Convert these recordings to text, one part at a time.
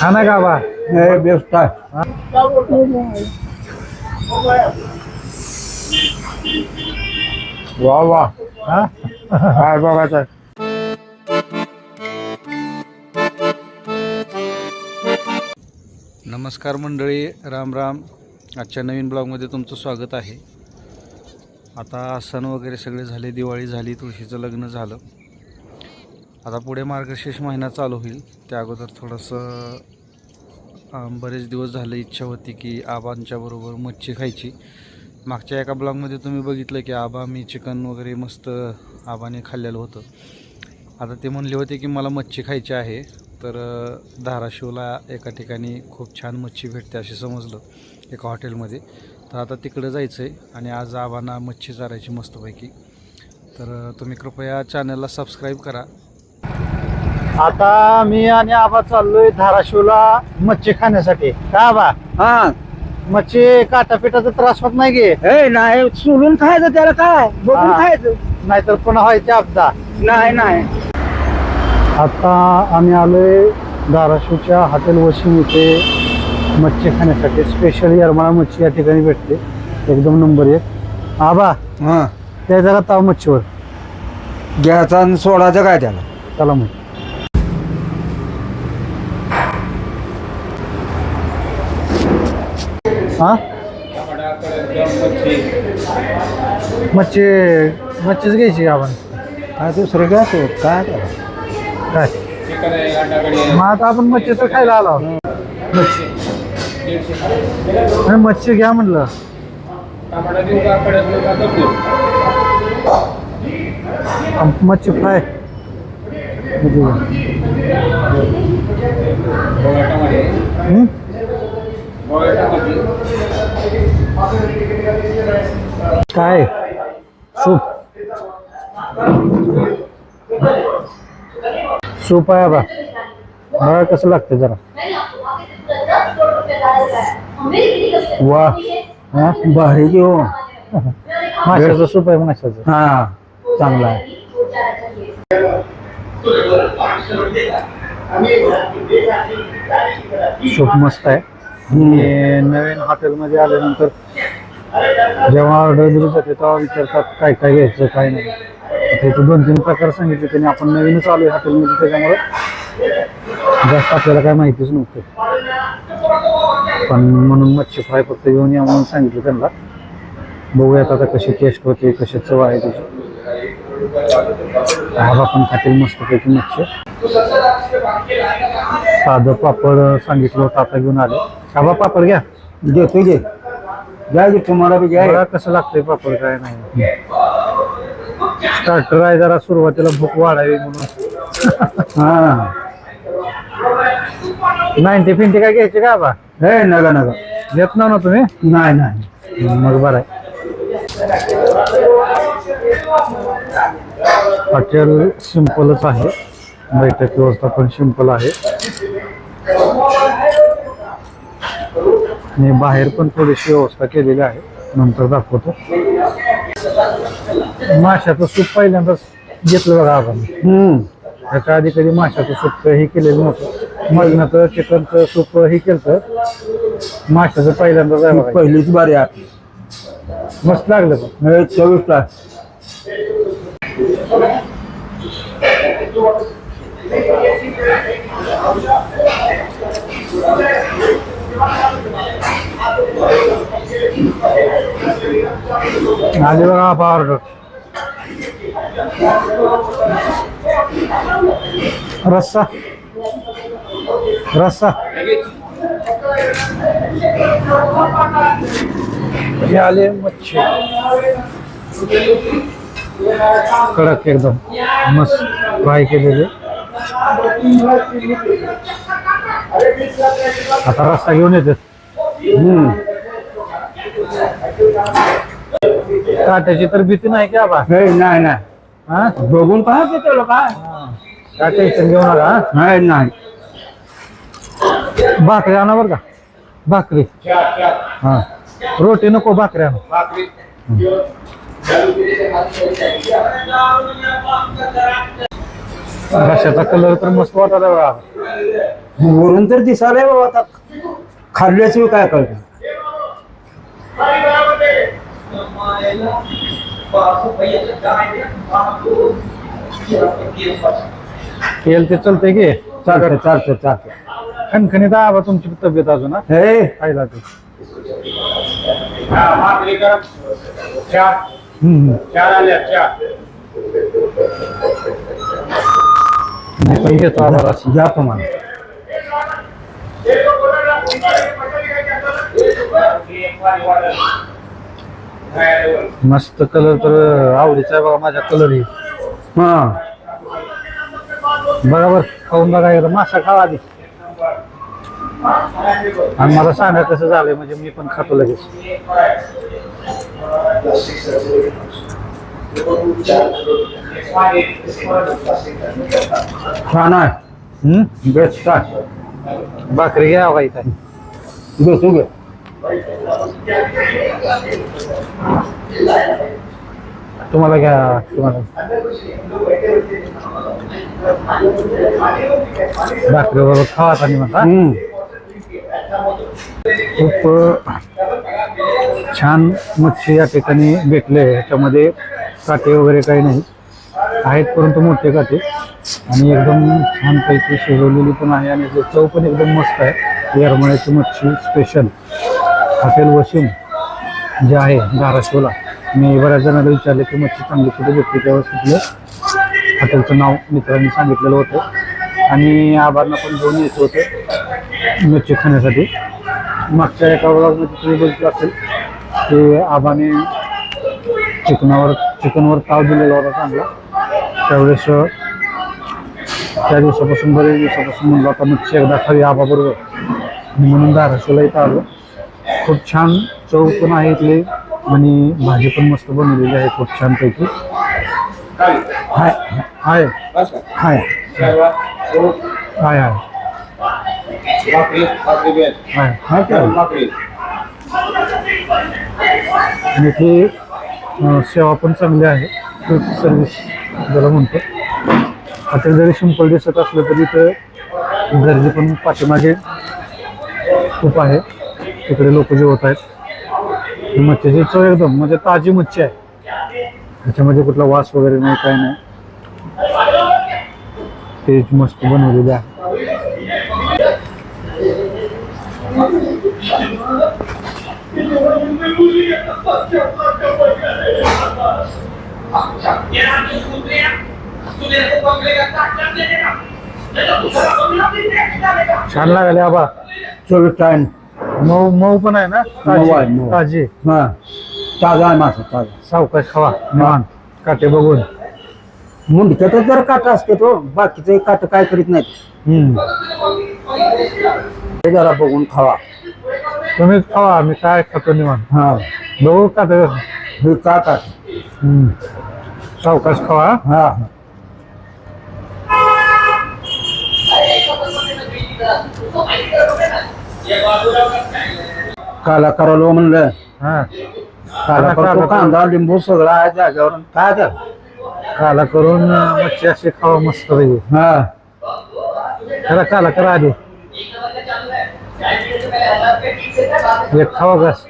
हा ना का बा हे बेस्ट आहे. वा वा. हा? काय बघायचं? नमस्कार मंडळी राम राम. आजच्या नवीन ब्लॉगमध्ये तुमचं स्वागत आहे. आता सण वगैरे सगळे झाले दिवाळी झाली तुळशीचं लग्न झालं. आता पुढे मार्गशीर्ष महिना चालू होईल. त्या अगोदर थोडंसं बरेच दिवस झाले इच्छा होती की आबांच्याबरोबर मच्छी खायची. मागच्या एका ब्लॉगमध्ये तुम्ही बघितलं की आबा मी चिकन वगैरे मस्त आबाने खाल्लेलं होतं. आता ते म्हणले होते की मला मच्छी खायची आहे. तर धाराशिवला एका ठिकाणी खूप छान मच्छी भेटते असे समजलं एका हॉटेलमध्ये. तर आता तिकडं जायचं आहे आणि आज आबांना मच्छी चारायची मस्तपैकी. तर तुम्ही कृपया चॅनलला सबस्क्राईब करा. आता मी आणि आबा चाललोय धाराशिवला मच्छी खाण्यासाठी. का बा हा. मच्छी काटापिटाचा त्रास होत नाही गे हे नाही सोलून खायचं त्याला काय? बघून हा. खायचं. नाहीतर पुन्हा व्हायची अपदा नाही नाही. आता आम्ही आलोय धाराशिवच्या हॉटेल वशिम इथे. मच्छी खाण्यासाठी. स्पेशल यरमाळा मच्छी या ठिकाणी भेटते. एकदम नंबर एक. आबा हा. त्या जगात ताव मच्छीवर घ्यायचा आणि सोडायचं काय त्याला? चला मग हा? मच्छी मच्छीच घ्यायची आपण? काय दुसरं घ्यायचं काय करायचं? काय? मग आता आपण मच्छी तर खायला आलो. मच्छी. आणि मच्छी घ्या म्हणलं. मच्छी फ्राय. काय? सूप. सूप आहे बा बघा कसं लागतं जरा. वा. हा? भारी घेऊ माशाचं सूप आहे माशाचं. हा चांगला आहे. सूप मस्त आहे. आणि नवीन हॉटेलमध्ये आल्यानंतर जेव्हा ऑर्डर दिली जाते तेव्हा विचारतात काय काय घ्यायचं काय नाही. इथे दोन तीन प्रकार सांगितले त्यांनी. आपण नवीनच आलोय हॉटेलमध्ये त्याच्यामुळे जास्त आपल्याला काय माहितीच नव्हतं. पण म्हणून मच्छी फ्राय फक्त घेऊन या म्हणून सांगितलं त्यांना. बघूयात आता कशी टेस्ट होते कशी चव आहे त्याची. आबा पण खातील मस्तपैकी मच्छी. साधं पापड सांगितलं होतं आता घेऊन आले. आबा पापड घ्या. घेतो घे घ्या घे तुम्हाला बी घ्या. कसं लागतंय पापड काय नाही. स्टार्टर आहे जरा सुरुवातीला भूक वाढावी म्हणून. हा. नाईन्टी फिंटी काय घ्यायचे का बा हे नका नका. घेत ना तुम्ही? नाही नाही. मग बरं आहे. हॉटेल सिंपलच आहे. बैठक व्यवस्था पण सिंपल आहे. आणि बाहेर पण थोडीशी व्यवस्था केलेली आहे. नंतर दाखवतो. माशाचं सूप पहिल्यांदाच घेतलं बघा आपण. हम्म. त्याच्या आधी कधी माशाचं सूप हे केलेलं नव्हतं. मटणाचं चिकनचं सूप हे केलं माशाचं बघा. पहिलीच बारी आहे. मस्त लागलं पण. हे चोवीस तास आली बघा आपा ऑर्डर रस्सा. रस्सा. हे आले मच्छी. कडक एकदम. मस्त फ्राय केलेले. आता रस्सा घेऊन येते. हम्म. काट्याची तर भीती नाही की हे नाही नाही हा? बघून काय ते त्याला काय टेन्शन घेऊ नका हा? नाही नाही. भाकरी आणा बरं का? भाकरी. हा. रोटी नको भाकरी आणा. घशाचा कलर तर मस्त बघा. वरून तर दिसायला बाबा आता. खाल्ल्याशिवाय काय कळतं तेल ते चालतंय की? चालतं चालतं चालतं खणखणीत आहे बा तुमची तब्येत अजून हा? हे? खायला ते हम्म. पण घेतो तुम्हाला मस्त कलर तर आवडीचा आहे बघा माझ्या कलर ही. हा. बरोबर. खाऊन बघा एकदा. मासा खावा आधी. आणि मला सांगा कसं झालंय म्हणजे मी पण खातो लगेच. छान आहे बेस्ट आहे भाकरी घ्या बघा इथं. घे तू घे तुम्हाला घ्या तुम्हाला. भाकरी बरोबर खावा आणि म्हणा. खूप छान मच्छी या ठिकाणी भेटले ह्याच्यामध्ये काटे वगैरे काही नाही. आहेत परंतु मोठे काटे. आणि एकदम छानपैकी शिजवलेली पण आहे आणि चव पण एकदम मस्त आहे. येरमळ्याची मच्छी स्पेशल हॉटेल वशिम जे आहे धाराशिवला. मी बऱ्याच जणांना विचारले की मच्छी चांगली कुठे भेटते तेव्हा तिथलं हॉटेलचं नाव मित्रांनी सांगितलेलं होतं. आणि आबांना पण घेऊन येत होतं मच्छी खाण्यासाठी. मागच्या एका व्लॉगमध्ये तुम्ही बघितलं असेल की आबाने चिकनावर चिकनवर ताव दिलेला होता चांगला. त्यावेळेस त्या दिवसापासून बरेच दिवसापासून म्हणलं आता मच्छी एकदा खावी आबाबरोबर. म्हणून धाराशिवला इथं आलो. खूप छान चव पण आहे इथली. आणि भाजी पण मस्त बनवलेली आहे खूप छानपैकी. हाय हाय. हाय. आहे हाय. आणि ती सेवा पण चांगली आहे. सर्विस ज्याला म्हणतो. आता जरी सिंपल दिसत असलं तरी इथं गर्दी पण पाठीमागे खूप आहे. तिकडे लोक जेवत आहेत. ही मच्छीची चव एकदम म्हणजे ताजी मच्छी आहे. त्याच्यामध्ये कुठला वास वगैरे नाही काय नाही. ते मस्त बनवलेली आहे. छान लागले आबा चोवीस टाइम मऊ मऊ पण आहे ना? मऊ आहे, मऊ. ताजी. हा. ताजा आहे मासा ताजा. सावकाश खावा. निवांत काटे बघून. मुंडक्यात जर काटा असते तो. बाकीचे काट काय करीत नाहीत. हम्म. हे जरा बघून खावा. तुम्ही खावा. मी काय खातो निवांत. हा. बघू का हे का काट. हम्म. सावकाश खावा हा. काला करालो म्हणलं हा काला करतो कांदा लिंबू सगळं आहे जागेवर काय तर काला करून अं, मच्छी अशी खावा मस्त पैकी हा त्याला काला करा आधी एक खावा बस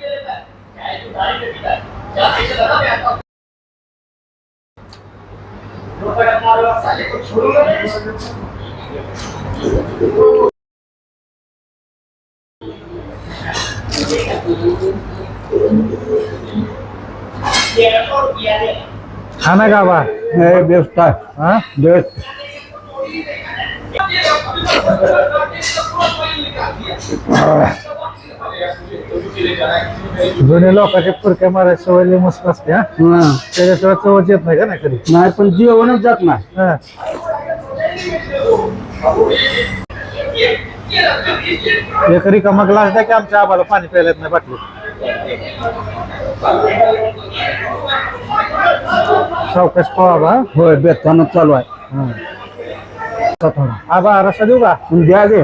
हा ना गाबा हे बेस्ट आहे. हा? बेस्ट. जुने लोकांचे फुरक्या मारायची सवय लई मस्त असते हा? हा. त्याच्याशिवाय चवच येत नाही का नाही कधी? नाही पण जेवणच जात नाही. हा. एक रिकामा ग्लास द्या की आमच्या आम्हाला पाणी प्यायला येत नाही बाटली सावकाश बा. होय बेतानच चालू आहे. हा. थोडा आबा रसा देऊ का? द्या गे.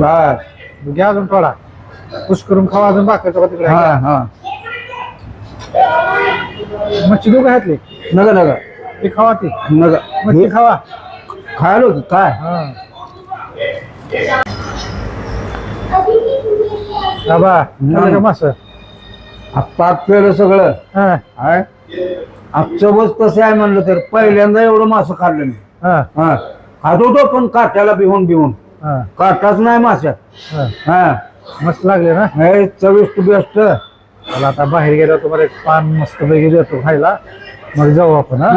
बस. घ्या अजून थोडा. पुश करून खावा अजून बाकीचं का तिकडे? हा? हा. मच्छी दोघं घातली नका नका ती खावा ती. नका मच्छी खावा. खायला होतं काय? हा. बाबा का मास पाक सगळं. हा. आजचं बस कसं आहे म्हणलं तर पहिल्यांदा एवढं मासं खाल्लं मी. हा. हा. खात होतो पण काट्याला बिहून बिहून हा. काटाच नाही माशात हा. हा. मस्त लागले ना? हे चविष्ट बेस्ट. मला आता बाहेर गेलो तुम्हाला एक पान मस्त पैकी देतो खायला. मग जाऊ आपण हा.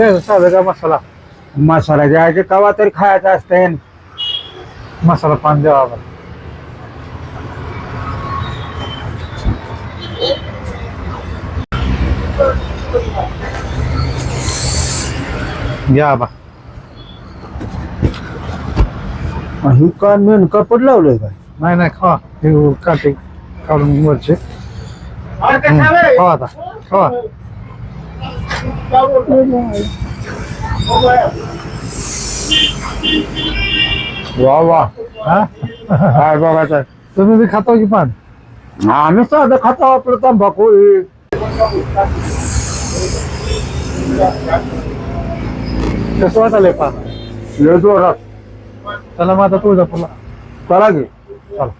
हा साधं का मसाला? मसाला द्यायचे कवा तरी खायचं असतंय. मसाला पान द्यावा आपण घ्या बा. ही का मेन कपड लावलंय काय? नाही नाही खावा. हे काटे काढून वरचे. खावा आता खावा. वा वा हा? काय बघायचं? तुम्ही बी खाता की पान? आम्ही साधं खातो आपलं तंबाखू हे. कसं पान? लय जोरात. चला मग आता तुळजापूरला. चला की. चला.